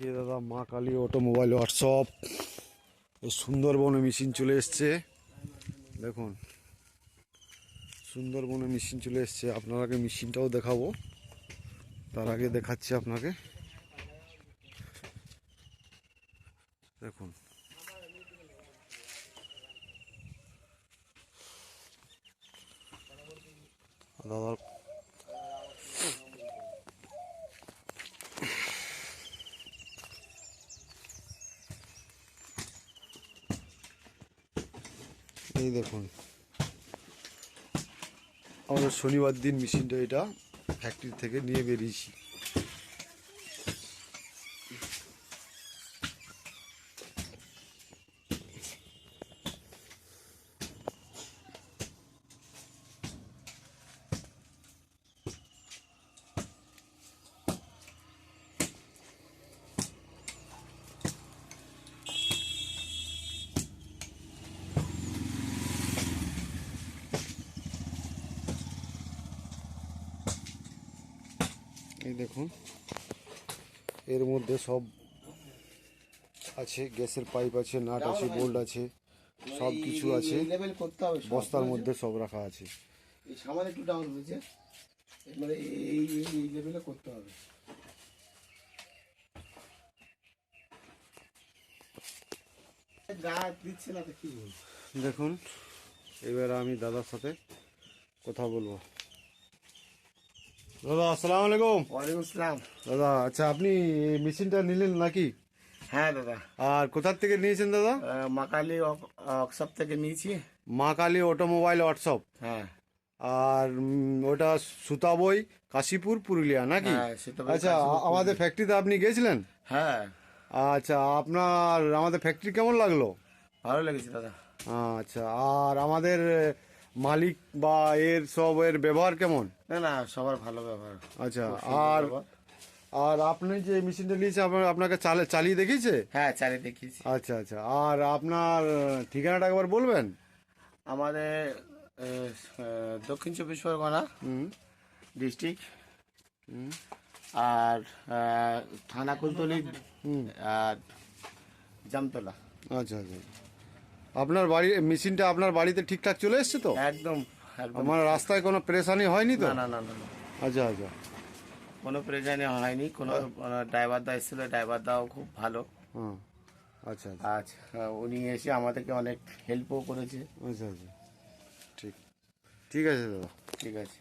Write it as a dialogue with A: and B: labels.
A: যে দাদা, মা কালী, অটোমোবাইল ওয়ার্কশপ এই সুন্দরবনে মেশিন চলে এসছে। দেখুন, সুন্দরবনে মেশিন চলে এসছে। আপনার আগে মেশিনটাও দেখাবো। তার আগে দেখাচ্ছি আপনাকে। দেখুন। দাদার এই দেখুন। আমরা শনিবার দিন মেশিনটা এটা ফ্যাক্টরি থেকে নিয়ে বেরিয়েছি। এই দেখুন। এর মধ্যে সব আছে গ্যাসের পাইপ আছে নাট আছে বোল্ট আছে। সব কিছু আছে। বস্তার মধ্যে সব রাখা আছে।
B: সামান্য একটু ডাউন হয়েছে। মানে এই এই- এই লেভেলে করতে হবে। গা দিচ্ছে না তো কি বলব?
A: দেখুন এবার আমি দাদার সাথে কথা বলব। দাদা আসসালামু আলাইকুম
B: ওয়ালাইকুম আসসালাম।
A: দাদা আচ্ছা আপনি মেশিনটা নিলেন নাকি?
B: হ্যাঁ দাদা।
A: আর কোথার থেকে নিয়েছেন দাদা?
B: মাকালি ওয়ার্কশপ থেকে নিয়েছি।
A: মা কালী অটোমোবাইল ওয়ার্কশপ।
B: হ্যাঁ।
A: আর ওটা সুতাবই কাশীপুর পুরুলিয়া নাকি?
B: হ্যাঁ,
A: আচ্ছা আমাদের ফ্যাক্টরিতে আপনি গেছিলেন?
B: হ্যাঁ।
A: আচ্ছা আপনার আমাদের ফ্যাক্টরি কেমন লাগল?
B: ভালো লেগেছে দাদা।
A: আচ্ছা আর আমাদের মালিক বা এর সব এর ব্যবহার কেমন?
B: না না সবার ভালো ব্যবহার।
A: আচ্ছা আর আর আপনি যে মেশিনটা নিয়েছে আপনার আপনাকে চালে চালিয়ে দেখিয়েছে?
B: হ্যাঁ চালিয়ে দেখিয়েছি।
A: আচ্ছা আচ্ছা আর আপনার ঠিকানাটা একবার বলবেন?
B: আমাদের দক্ষিণ চব্বিশ পরগনা
A: হুম।
B: ডিস্ট্রিক্ট। আর থানা কুলতলি আর জামতলা।
A: আচ্ছা আচ্ছা। আপনার বাড়ি মেশিনটা আপনার বাড়িতে ঠিকঠাক চলে এসছে তো?
B: একদম
A: আমার রাস্তায় কোনো প্রেশানি হয়নি তো?
B: না না না।
A: আচ্ছা আচ্ছা।
B: কোনো প্রেশানি হয়নি কোনো ড্রাইভার দা এসেছিল ড্রাইভার দাও খুব ভালো।
A: আচ্ছা
B: আচ্ছা। উনি এসে আমাদেরকে অনেক হেল্পও করেছে।
A: আচ্ছা আচ্ছা। ঠিক ঠিক আছে দাদা।
B: ঠিক আছে।